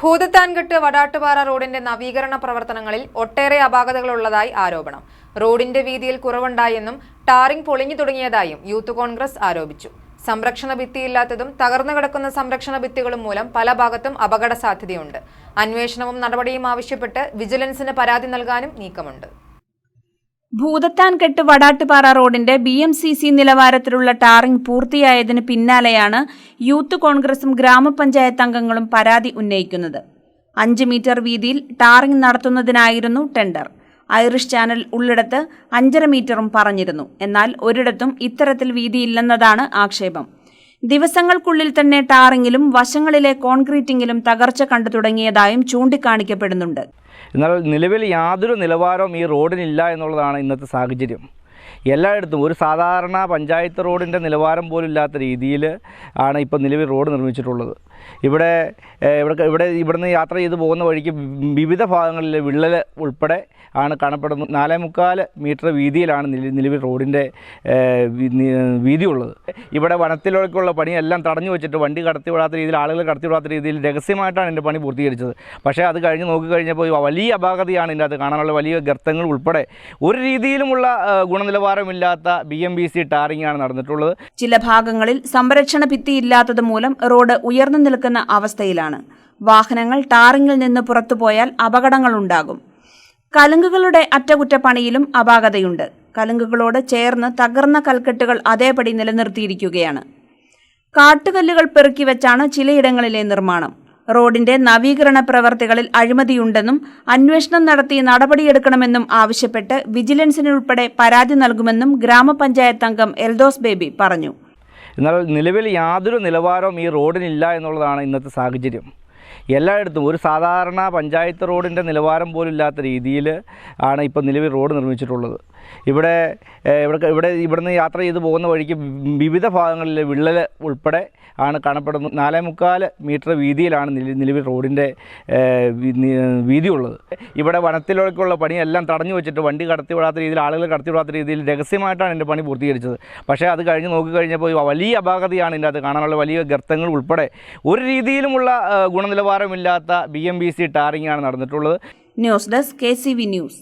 ഭൂതത്താൻകെട്ട് വടാട്ടുപാറ റോഡിന്റെ നവീകരണ പ്രവർത്തനങ്ങളിൽ ഒട്ടേറെ അപാകതകളുള്ളതായി ആരോപണം. റോഡിന്റെ വീതിയിൽ കുറവുണ്ടായെന്നും ടാറിംഗ് പൊളിഞ്ഞു തുടങ്ങിയതായും യൂത്ത് കോൺഗ്രസ് ആരോപിച്ചു. സംരക്ഷണ ഭിത്തിയില്ലാത്തതും തകർന്നു കിടക്കുന്ന സംരക്ഷണ ഭിത്തികളും മൂലം പല ഭാഗത്തും അപകട സാധ്യതയുണ്ട് അന്വേഷണവും നടപടിയും ആവശ്യപ്പെട്ട് വിജിലൻസിന് പരാതി നൽകാനും നീക്കമുണ്ട്. ഭൂതത്താൻകെട്ട് വടാട്ടുപാറ റോഡിന്റെ ബി എം സി സി നിലവാരത്തിലുള്ള ടാറിംഗ് പൂർത്തിയായതിന് പിന്നാലെയാണ് യൂത്ത് കോൺഗ്രസും ഗ്രാമപഞ്ചായത്ത് അംഗങ്ങളും പരാതി ഉന്നയിക്കുന്നത്. അഞ്ച് മീറ്റർ വീതിയിൽ ടാറിംഗ് നടത്തുന്നതിനായിരുന്നു ടെൻഡർ. ഐറിഷ് ചാനൽ ഉള്ളിടത്ത് അഞ്ചര മീറ്ററും പറഞ്ഞിരുന്നു. എന്നാൽ ഒരിടത്തും ഇത്തരത്തിൽ വീതിയില്ലെന്നതാണ് ആക്ഷേപം. ദിവസങ്ങൾക്കുള്ളിൽ തന്നെ ടാറിങ്ങിലും വശങ്ങളിലെ കോൺക്രീറ്റിങ്ങിലും തകർച്ച കണ്ടു തുടങ്ങിയതായും ചൂണ്ടിക്കാണിക്കപ്പെടുന്നുണ്ട്. എന്നാൽ നിലവിൽ യാതൊരു നിലവാരവും ഈ റോഡിനില്ല എന്നുള്ളതാണ് ഇന്നത്തെ സാഹചര്യം. എല്ലായിടത്തും ഒരു സാധാരണ പഞ്ചായത്ത് റോഡിന്റെ നിലവാരം പോലും ഇല്ലാത്ത രീതിയിൽ ആണ് ഇപ്പോൾ നിലവിൽ റോഡ് നിർമ്മിച്ചിട്ടുള്ളത്. ഇവിടെ ഇവിടെ ഇവിടെ ഇവിടുന്ന് യാത്ര ചെയ്ത് പോകുന്ന വഴിക്ക് വിവിധ ഭാഗങ്ങളിൽ വിള്ളൽ ഉൾപ്പെടെ ആണ് കാണപ്പെടുന്നത്. നാലേ മുക്കാൽ മീറ്റർ വീതിയിലാണ് നില- നിലവിൽ റോഡിന്റെ വീതിയുള്ളത്. ഇവിടെ വനത്തിലേക്കുള്ള പണിയെല്ലാം തടഞ്ഞു വെച്ചിട്ട് വണ്ടി കടത്തി വിടാത്ത രീതിയിൽ ആളുകൾ കടത്തി വിടാത്ത രീതിയിൽ രഹസ്യമായിട്ടാണ് എന്റെ പണി പൂർത്തീകരിച്ചത്. പക്ഷേ അത് കഴിഞ്ഞ് നോക്കിക്കഴിഞ്ഞപ്പോൾ വലിയ അപാകതയാണ് ഇതിന്റെ അത് കാണാനുള്ള വലിയ ഗർത്തങ്ങൾ ഉൾപ്പെടെ. ഒരു രീതിയിലുമുള്ള ആ, ഗുണനിലവാരമില്ലാത്ത B M B C tarring ആണ് നടന്നിട്ടുള്ളത്. ചില ഭാഗങ്ങളിൽ സംരക്ഷണ ഭിത്തിയില്ലാത്തത് മൂലം റോഡ് ഉയർന്നു നിൽക്കുന്ന അവസ്ഥയിലാണ്. വാഹനങ്ങൾ ടാറിംഗിൽ നിന്ന് പുറത്തുപോയാൽ അപകടങ്ങളുണ്ടാകും. കലുങ്കുകളുടെ അറ്റകുറ്റപ്പണിയിലും അപാകതയുണ്ട്. കലുങ്കുകളോട് ചേർന്ന് തകർന്ന കൽക്കെട്ടുകൾ അതേപടി നിലനിർത്തിയിരിക്കുകയാണ്. കാട്ടുകല്ലുകൾ പെറുക്കി വെച്ചാണ് ചിലയിടങ്ങളിലെ നിർമ്മാണം. റോഡിന്റെ നവീകരണ പ്രവർത്തികളിൽ അഴിമതിയുണ്ടെന്നും അന്വേഷണം നടത്തി നടപടിയെടുക്കണമെന്നും ആവശ്യപ്പെട്ട് വിജിലൻസിനുൾപ്പെടെ പരാതി നൽകുമെന്നും ഗ്രാമപഞ്ചായത്ത് അംഗം എൽദോസ് ബേബി പറഞ്ഞു. എന്നാൽ നിലവിൽ യാതൊരു നിലവാരവും ഈ റോഡിനില്ല എന്നുള്ളതാണ് ഇന്നത്തെ സാഹചര്യം. എല്ലായിടത്തും ഒരു സാധാരണ പഞ്ചായത്ത് റോഡിന്റെ നിലവാരം പോലും ഇല്ലാത്ത രീതിയിൽ ആണ് ഇപ്പോൾ നിലവിൽ റോഡ് നിർമ്മിച്ചിട്ടുള്ളത്. ഇവിടെ ഇവിടെ ഇവിടെ ഇവിടുന്ന് യാത്ര ചെയ്ത് പോകുന്ന വഴിക്ക് വിവിധ ഭാഗങ്ങളിൽ വിള്ളൽ ഉൾപ്പെടെ ആണ് കാണപ്പെടുന്നത്. നാലേ മുക്കാൽ മീറ്റർ വീതിയിലാണ് നില- നിലവിൽ റോഡിന്റെ വീതിയുള്ളത് ഇവിടെ വനത്തിലേക്കുള്ള പണിയെല്ലാം തടഞ്ഞു വെച്ചിട്ട് വണ്ടി കടത്തി വിടാത്ത രീതിയിൽ ആളുകൾ കടത്തി വിടാത്ത രീതിയിൽ രഹസ്യമായിട്ടാണ് എന്റെ പണി പൂർത്തീകരിച്ചത്. പക്ഷേ അത് കഴിഞ്ഞ് നോക്കിക്കഴിഞ്ഞപ്പോൾ വലിയ അപാകതയാണ് ഇതിന്റെ അത് കാണാനുള്ള വലിയ ഗർത്തങ്ങൾ ഉൾപ്പെടെ. ഒരു രീതിയിലുമുള്ള ആ, ഗുണനിലവാരമില്ലാത്ത B M B C tarring ആണ് നടന്നിട്ടുള്ളത്. News desk K C V news.